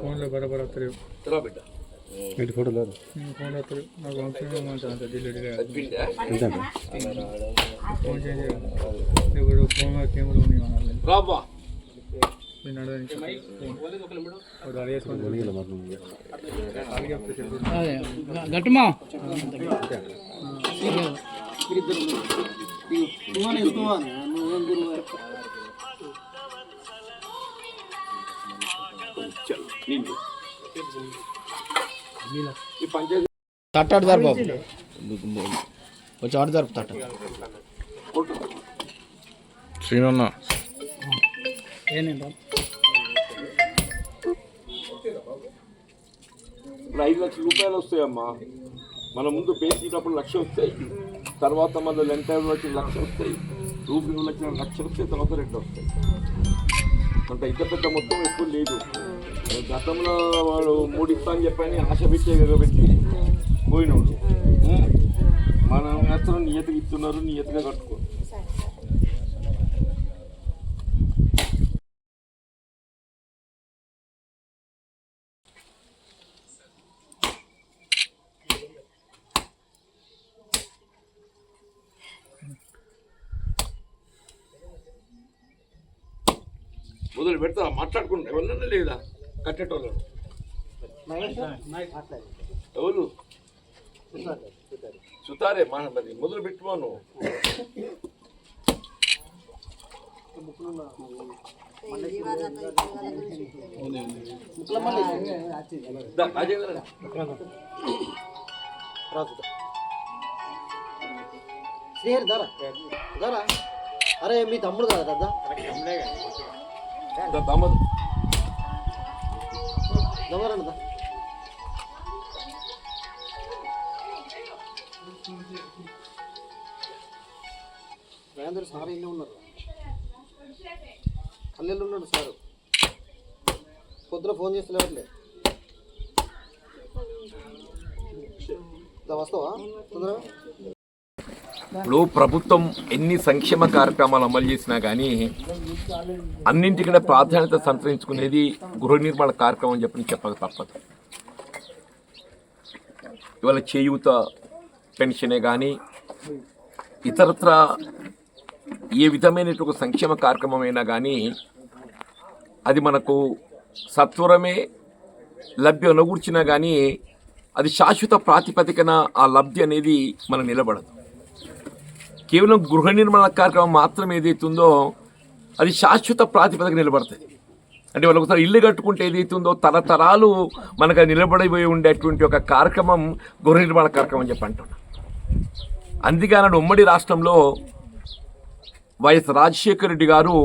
ఫోన్లో బరబర వస్తలేవు తెరా బిడ్డ ఇంటి ఫోటో లేదు ఫోన్ వస్తలేవు నాకు వంశం మంచిగా అంత డిలీట్ తగ్గిందా ఫోన్ చేంజ్ చేయాలి ఇప్పుడు ఫోన్ కెమెరా ఉంది మన రాబా ఈ పంచాయతీ తట్టాడు జరుపు వచ్చి ఆడు జరుపు తట్ట. శ్రీనన్న. ఇప్పుడు ఐదు లక్షల రూపాయలు వస్తాయమ్మా. మన ముందు పేసినప్పుడు లక్ష వస్తాయి. తర్వాత మన లెంట వచ్చిన లక్ష వస్తాయి. రూపీ వచ్చిన లక్ష వస్తాయి తర్వాత రెండు వస్తాయి. అంత ఇంత పెద్ద మొత్తం ఎక్కువ లేదు. గతంలో వాడు మూడు ఇస్తా అని చెప్పని ఆశ పెట్టే పెట్టి పోయినోడు? మనం మాత్రం నియతగా ఇస్తున్నారు నియతగా కట్టుకో. మొదలు పెడతా మాట్లాడుకుంటా ఎవరన్నా లేదా? కట్టేటోళ్ళు. ఎవరు? సుతారే మా మరి మొదలు పెట్టుకోను దా, రాజేంద్ర. శ్రీహరి ధర ధర అరే మీ తమ్ముడు కదా కదా దా, దామోదర్. రాజేంద్ర సార్ ఇల్లు ఉన్నారు. పల్లెల్లో ఉన్నాడు సారు. పొద్దున ఫోన్ చేస్తే లేవట్లే. దా, వస్తావా? తొందరగా. ఇప్పుడు ప్రభుత్వం ఎన్ని సంక్షేమ కార్యక్రమాలు అమలు చేసినా కానీ అన్నింటికన్నా ప్రాధాన్యత సంతరించుకునేది గృహ నిర్మాణ కార్యక్రమం అని చెప్పి చెప్పక తప్పదు. ఇవాళ చేయూత పెన్షనే కానీ ఇతరత్ర ఏ విధమైనటువంటి సంక్షేమ కార్యక్రమమైనా అయినా కానీ అది మనకు సత్వరమే లబ్ధి అనుగూర్చినా కానీ అది శాశ్వత ప్రాతిపదికన ఆ లబ్ధి అనేది మనం నిలబడదు. కేవలం గృహ నిర్మాణ కార్యక్రమం మాత్రం ఏదైతుందో అది శాశ్వత ప్రాతిపదిక నిలబడుతుంది అంటే వాళ్ళు ఒకసారి ఇల్లు కట్టుకుంటే ఏదైతుందో తరతరాలు మనకు నిలబడిపోయి ఉండేటువంటి ఒక కార్యక్రమం గృహ నిర్మాణ కార్యక్రమం అని చెప్పి అంటున్నా. అందుకే ఉమ్మడి రాష్ట్రంలో వైఎస్ రాజశేఖర రెడ్డి గారు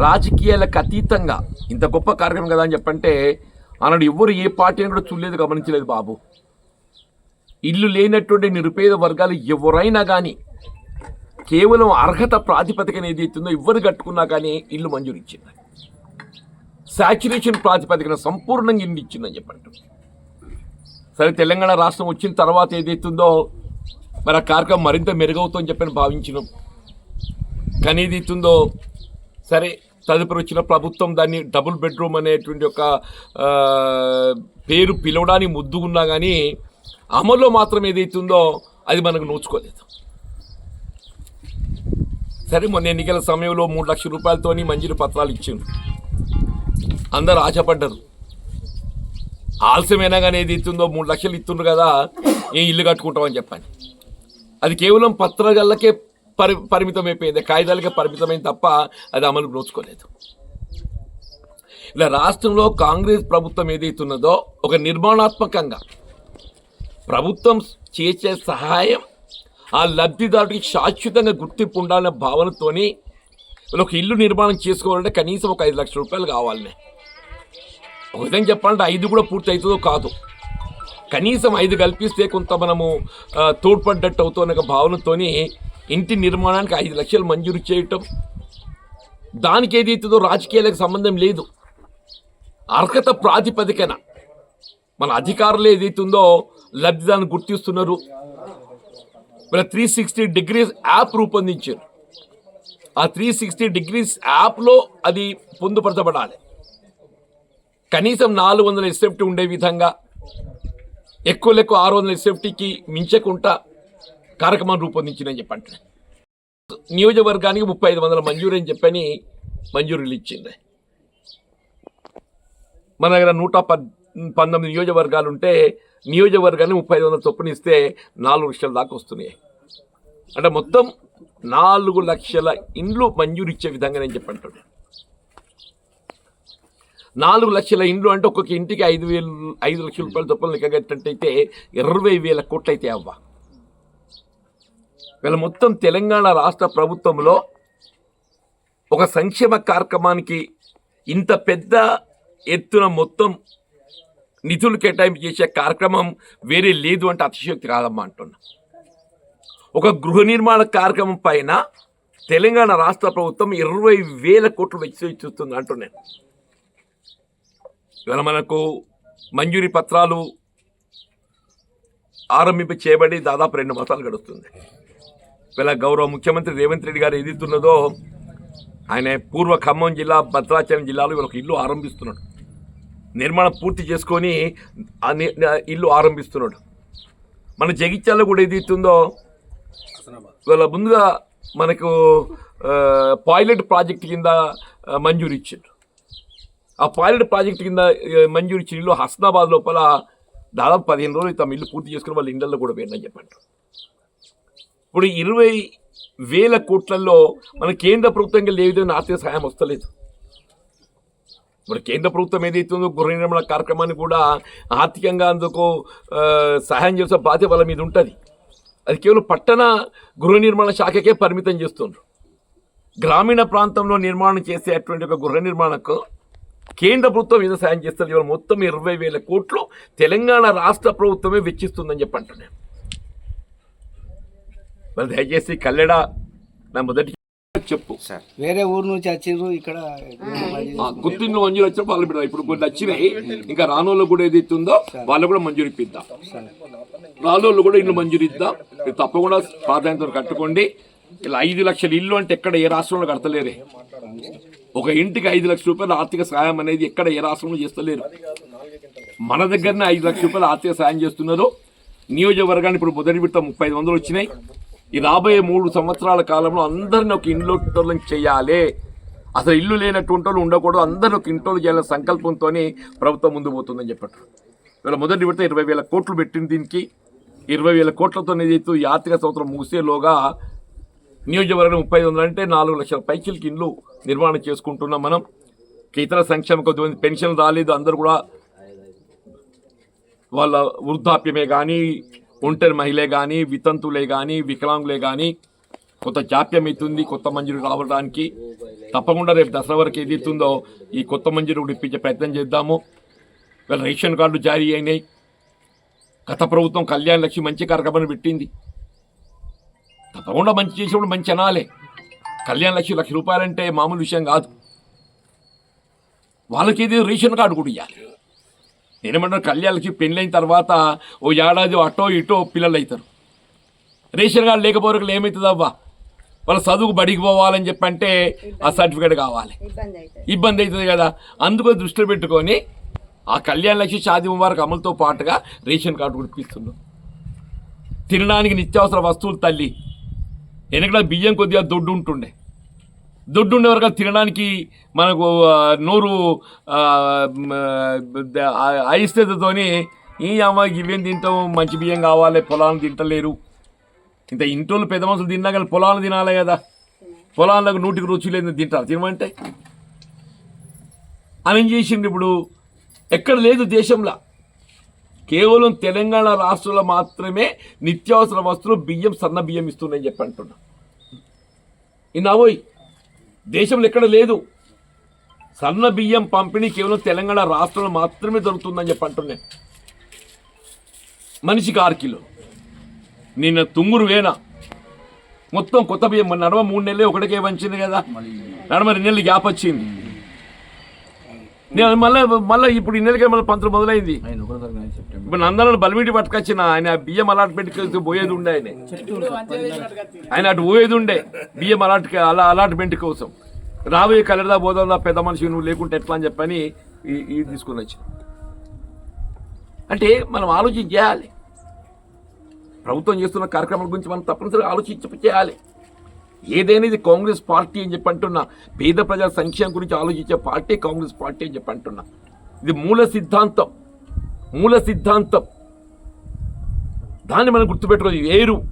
రాజకీయాలకు అతీతంగా ఇంత గొప్ప కార్యక్రమం కదా అని చెప్పంటే ఆనాడు ఎవ్వరు ఏ పార్టీని కూడా చూడలేదు గమనించలేదు బాబు. ఇల్లు లేనటువంటి నిరుపేద వర్గాలు ఎవరైనా కానీ కేవలం అర్హత ప్రాతిపదికన ఏదైతుందో ఇవ్వరు కట్టుకున్నా కానీ ఇల్లు మంజూరు ఇచ్చింది శాచురేషన్ ప్రాతిపదికన సంపూర్ణంగా ఇల్లు ఇచ్చిందని చెప్పండి. సరే తెలంగాణ రాష్ట్రం వచ్చిన తర్వాత ఏదైతుందో మరి ఆ కార్యక్రమం మరింత మెరుగవుతుందని చెప్పని భావించినాం. కానీ ఏదైతుందో సరే తదుపరి వచ్చిన ప్రభుత్వం దాన్ని డబుల్ బెడ్రూమ్ అనేటువంటి ఒక పేరు పిలవడానికి ముద్దుగున్నా కానీ అమల్లో మాత్రం ఏదైతుందో అది మనకు నోచుకోలేదు. సరే మొన్న ఎన్నికల సమయంలో మూడు లక్షల రూపాయలతోని మంజూరు పత్రాలు ఇచ్చిండు అందరు ఆశపడ్డారు. ఆలస్యమైనా కానీ ఏది ఇస్తుందో మూడు లక్షలు ఇస్తుండ్రు కదా ఏం ఇల్లు కట్టుకుంటామని చెప్పాను. అది కేవలం పత్రాలకే పరి పరిమితం అయిపోయింది కాగితాలకే పరిమితమైంది తప్ప అది అమలు నోచుకోలేదు. ఇలా రాష్ట్రంలో కాంగ్రెస్ ప్రభుత్వం ఏదైతున్నదో ఒక నిర్మాణాత్మకంగా ప్రభుత్వం చేసే సహాయం ఆ లబ్ధిదారుడికి శాశ్వతంగా గుర్తింపు ఉండాలనే భావనతోని ఒక ఇల్లు నిర్మాణం చేసుకోవాలంటే కనీసం ఒక ఐదు లక్షల రూపాయలు కావాలనే. ఒక విధంగా చెప్పాలంటే ఐదు కూడా పూర్తి అవుతుందో కాదు. కనీసం ఐదు కల్పిస్తే కొంత మనము తోడ్పడ్డట్టు అవుతున్న ఒక భావనతోని ఇంటి నిర్మాణానికి ఐదు లక్షలు మంజూరు చేయటం. దానికి ఏదైతుందో రాజకీయాలకు సంబంధం లేదు. అర్హత ప్రాతిపదికన మన అధికారులు ఏదైతుందో లబ్ధిదారుని గుర్తిస్తున్నారు. మరి త్రీ సిక్స్టీ డిగ్రీస్ యాప్ రూపొందించారు. ఆ త్రీ సిక్స్టీ డిగ్రీస్ యాప్లో అది పొందుపరచబడాలి. కనీసం నాలుగు వందల ఎస్ఎఫ్టీ ఉండే విధంగా ఎక్కువ లెక్క ఆరు వందల ఎస్ఎఫ్టీకి మించకుండా కార్యక్రమాన్ని రూపొందించిందని చెప్పండి. నియోజకవర్గానికి ముప్పై ఐదు వందల మంజూరు అని చెప్పని మంజూరులు ఇచ్చింది. మన దగ్గర నూట ప పంతొమ్మిది నియోజకవర్గాలు ఉంటే నియోజకవర్గాన్ని ముప్పై ఐదు వందల చొప్పున ఇస్తే నాలుగు లక్షల దాకా వస్తున్నాయి. అంటే మొత్తం నాలుగు లక్షల ఇండ్లు మంజూరు ఇచ్చే విధంగా నేను చెప్పంటాడు. నాలుగు లక్షల ఇండ్లు అంటే ఒక్కొక్క ఇంటికి ఐదు వేలు ఐదు లక్షల రూపాయల చొప్పున లెక్క ఇరవై వేల కోట్లు అయితే అవ్వ. వీళ్ళ మొత్తం తెలంగాణ రాష్ట్ర ప్రభుత్వంలో ఒక సంక్షేమ కార్యక్రమానికి ఇంత పెద్ద ఎత్తున మొత్తం నిధులు కేటాయింపు చేసే కార్యక్రమం వేరే లేదు అంటే అతిశయోక్తి కాదమ్మా అంటున్నా. ఒక గృహ నిర్మాణ కార్యక్రమం పైన తెలంగాణ రాష్ట్ర ప్రభుత్వం ఇరవై వేల కోట్లు వెచ్చిస్తుంది అంటున్నాను ఇవాళ మనకు మంజూరీ పత్రాలు ఆరంభింప చేయబడి దాదాపు రెండు మాసాలు గడుస్తుంది. ఇవాళ గౌరవ ముఖ్యమంత్రి రేవంత్ రెడ్డి గారు ఏదైతున్నదో ఆయన పూర్వ ఖమ్మం జిల్లా భద్రాచలం జిల్లాలో ఇవాళ ఒక ఇల్లు ఆరంభిస్తున్నాడు. నిర్మాణం పూర్తి చేసుకొని ఇల్లు ఆరంభిస్తున్నాడు. మన జగిత్యాలలో కూడా ఏదైతుందో ఇవాళ ముందుగా మనకు పాయిలెట్ ప్రాజెక్ట్ కింద మంజూరు ఇచ్చారు. ఆ పాయిలెట్ ప్రాజెక్ట్ కింద మంజూరు ఇచ్చిన ఇల్లు హస్నాబాద్ లోపల దాదాపు పదిహేను రోజులు తమ ఇల్లు పూర్తి చేసుకుని వాళ్ళ ఇళ్ళల్లో కూడా పోయిందని చెప్పండి. ఇప్పుడు ఇరవై వేల కోట్లలో మన కేంద్ర ప్రభుత్వంగా ఏ విధంగా ఆర్థిక సహాయం వస్తలేదు. ఇప్పుడు కేంద్ర ప్రభుత్వం ఏదైతుందో గృహ నిర్మాణ కార్యక్రమాన్ని కూడా ఆర్థికంగా అందుకు సహాయం చేసే బాధ్యత వాళ్ళ మీద ఉంటుంది. అది కేవలం పట్టణ గృహ నిర్మాణ శాఖకే పరిమితం చేస్తుండ్రు. గ్రామీణ ప్రాంతంలో నిర్మాణం చేసే అటువంటి ఒక గృహ నిర్మాణకు కేంద్ర ప్రభుత్వం ఏదో సాయం చేస్తారు ఇవాళ మొత్తం ఇరవై వేల కోట్లు తెలంగాణ రాష్ట్ర ప్రభుత్వమే వెచ్చిస్తుందని చెప్పి అంటున్నాను. మరి దయచేసి కల్లెడ నా మొదటి చెప్పు. వేరే ఊరు నుంచి వచ్చిర్రు ఇక్కడ గుర్తింపు మంజూరు వచ్చిన వాళ్ళు పెడదాం ఇప్పుడు కొన్ని వచ్చినాయి. ఇంకా రానోళ్ళు కూడా ఏది ఇస్తుందో వాళ్ళు కూడా మంజూరు ఇప్పిద్దాం. రానోళ్ళు కూడా ఇల్లు మంజూరు ఇద్దాం. మీరు తప్పకుండా ప్రాధాన్యత కట్టుకోండి. ఇలా ఐదు లక్షల ఇల్లు అంటే ఎక్కడ ఏ రాష్ట్రంలో కడతలేరే. ఒక ఇంటికి ఐదు లక్షల రూపాయల ఆర్థిక సహాయం అనేది ఎక్కడ ఏ రాష్ట్రంలో చేస్తలేరు. మన దగ్గరనే ఐదు లక్షల రూపాయల ఆర్థిక సాయం చేస్తున్నారు. నియోజకవర్గాన్ని ఇప్పుడు మొదటి విడత ముప్పై ఐదు వందలు వచ్చినాయి. ఈ రాబోయే మూడు సంవత్సరాల కాలంలో అందరిని ఒక ఇంట్లో చేయాలి. అసలు ఇల్లు లేనటువంటి వాళ్ళు ఉండకూడదు. అందరిని ఒక ఇంట్లో చేయాలనే సంకల్పంతో ప్రభుత్వం ముందు పోతుందని చెప్పారు. ఇవాళ మొదటి విడత ఇరవై వేల కోట్లు పెట్టింది దీనికి. ఇరవై వేల కోట్లతో ఏదైతే ఈ ఆర్థిక సంవత్సరం ముగిసేలోగా నియోజకవర్గం ముప్పై ఐదు వందలు అంటే నాలుగు లక్షల పైచిలకి ఇండ్లు నిర్మాణం చేసుకుంటున్నాం మనం. ఇతర సంక్షేమ కొద్దిమంది పెన్షన్ రాలేదు. అందరూ కూడా వాళ్ళ వృద్ధాప్యమే కానీ ఒంటరి మహిళే కానీ వితంతులే కానీ వికలాంగులే కానీ కొత్త జాప్యం అవుతుంది కొత్త మంజూరు రావడానికి. తప్పకుండా రేపు దసరా వరకు ఏది అవుతుందో ఈ కొత్త మంజూరు కూడా ఇప్పించే ప్రయత్నం చేద్దాము. వీళ్ళ రేషన్ కార్డులు జారీ అయినాయి. గత ప్రభుత్వం కళ్యాణ లక్ష్మి మంచి కార్యక్రమాన్ని పెట్టింది. తప్పకుండా మంచి చేసినప్పుడు మంచి అనాలే. కళ్యాణ లక్ష్మి లక్ష రూపాయలంటే మామూలు విషయం కాదు. వాళ్ళకి ఏదో రేషన్ కార్డు కూడా ఇవ్వాలి నేనేమంటారు కళ్యాణకి పెళ్ళైన తర్వాత ఓ ఏడాది అటో ఇటో పిల్లలు అవుతారు రేషన్ కార్డు లేకపోతే ఏమవుతుంది అవ్వా వాళ్ళ చదువుకు బడికి పోవాలని చెప్పి అంటే ఆ సర్టిఫికేట్ కావాలి. ఇబ్బంది అవుతుంది. కదా. అందుకని దృష్టిలో పెట్టుకొని ఆ కళ్యాణ లక్ష్మి షాది ముబారక్ అమలుతో పాటుగా రేషన్ కార్డు కూడా ఇప్పిస్తున్నాం. తినడానికి నిత్యావసర వస్తువులు తల్లి. వెనకడ బియ్యం కొద్దిగా దొడ్డు ఉంటుండే దొడ్డు ఉండే వరకు తినడానికి మనకు నోరు ఆ, అయిస్తేతోని ఈ అమ్మ ఇవేం తింటాం మంచి బియ్యం కావాలి పొలాలను తింటలేరు. ఇంత ఇంటోళ్ళు పెద్ద మనుషులు తిన్నా కానీ పొలాలను తినాలి కదా. పొలాలకు నూటికి రుచి లేదు తింటారు. తినమంటే? అని చేసింది ఇప్పుడు? ఎక్కడ లేదు దేశంలో. కేవలం తెలంగాణ రాష్ట్రంలో మాత్రమే నిత్యావసర వస్తువులు బియ్యం సన్న బియ్యం ఇస్తున్నాయని చెప్పి అంటున్నా. ఇన్నావోయ్ దేశంలో ఎక్కడ లేదు. సన్న బియ్యం పంపిణీ కేవలం తెలంగాణ రాష్ట్రంలో మాత్రమే దొరుకుతుందని చెప్పి అంటున్నాను మనిషికి ఆరు కిలో నిన్న తుంగురు వేన మొత్తం కొత్త బియ్యం నడవ నడమ మూడు నెలలే ఒకటికే వంచింది కదా. నడమ రెండు నెలలు గ్యాప్ వచ్చింది. నేను మళ్ళీ మళ్ళీ ఇప్పుడు ఈ నెలకే మళ్ళీ పంతులు మొదలైంది. ఇప్పుడు నందనలు బలిమిటి పట్టుకొచ్చిన ఆయన బియ్యం అలాట్మెంట్ పోయేది ఉండే ఆయన. ఆయన అటు పోయేది ఉండే బియ్యం అలాట్ అలా అలాట్మెంట్ కోసం. రాబోయే కలర్దా పోదా పెద్ద మనిషి నువ్వు లేకుంటే ఎట్లా అని చెప్పని ఈ తీసుకుని వచ్చిన అంటే మనం ఆలోచన చేయాలి ప్రభుత్వం చేస్తున్న కార్యక్రమాల గురించి మనం తప్పనిసరిగా ఆలోచించి చేయాలి. ఏదైనా ఇది కాంగ్రెస్ పార్టీ అని చెప్పి అంటున్నా. పేద ప్రజల సంక్షేమం గురించి ఆలోచించే పార్టీ కాంగ్రెస్ పార్టీ అని చెప్పి అంటున్నా. ఇది మూల సిద్ధాంతం. మూల సిద్ధాంతం. దాన్ని మనం గుర్తుపెట్టుకోవాలి. ఏరు.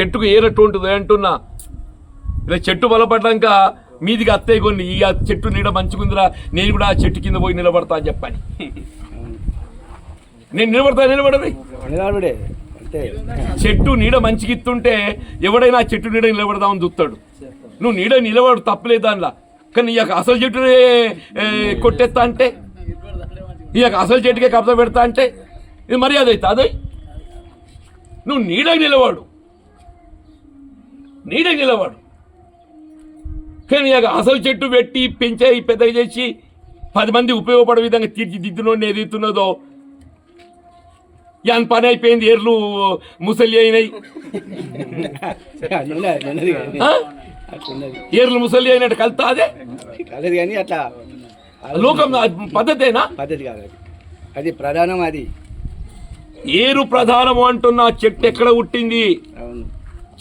చెట్టుకు ఏరట్టు ఉంటుంది అంటున్నా. ఇలా చెట్టు బలపడ్డాక మీదికి అత్తయ్య కొన్ని ఈ ఆ చెట్టు నీడ మంచిగుందిరా. నేను కూడా ఆ చెట్టు కింద పోయి నిలబడతా అని చెప్పని. నేను నిలబడతా నిలబడవి. నిలబడే. చెట్టు నీడ మంచిగిత్తుంటే ఎవడైనా చెట్టు నీడ నిలబడదామని చూస్తాడు. నువ్వు నీడ నిలబడు తప్పలేదు దానిలా. కానీ ఇక అసలు చెట్టు కొట్టేస్తా అంటే? ఇక అసలు చెట్టుకే కబ్జా పెడతా అంటే? ఇది మర్యాద అవుతా అదే? నువ్వు నీడ నిలబడు. నీడ నిలబడు. కానీ ఇక అసలు చెట్టు పెట్టి పెంచే పెద్దగా చేసి పది మంది ఉపయోగపడే విధంగా తీర్చిదిద్దునోడిని ఏదైతున్నదో యాన్ పని అయిపోయింది ఎర్లు ముసలి అయినాయి ఏర్లు ముసలి అయినట్టు కలుతా అదే కాలేదు కానీ అట్లా లోకం పద్ధతేనా పద్ధతి కాదు అది అది ప్రధానం అది ఏరు ప్రధానము అంటున్నా చెట్టు ఎక్కడ పుట్టింది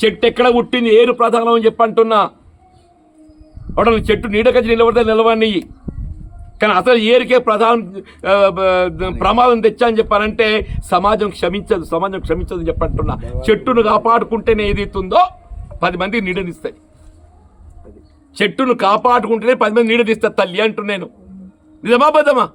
చెట్టు ఎక్కడ పుట్టింది ఏరు ప్రధానం అని చెప్పి అంటున్నా వాడు చెట్టు నీడకచ్చి నిలబడితే నిలవని కానీ అసలు ఏరికే ప్రధాన ప్రమాదం తెచ్చా అని చెప్పారంటే సమాజం క్షమించదు సమాజం క్షమించదు అని చెప్పంటున్నా. చెట్టును కాపాడుకుంటేనే ఏదైతుందో పది మంది నీడనిస్తాయి. చెట్టును కాపాడుకుంటేనే పది మంది నీడనిస్తారు తల్లి అంటున్నాను. నిజమా బద్దమా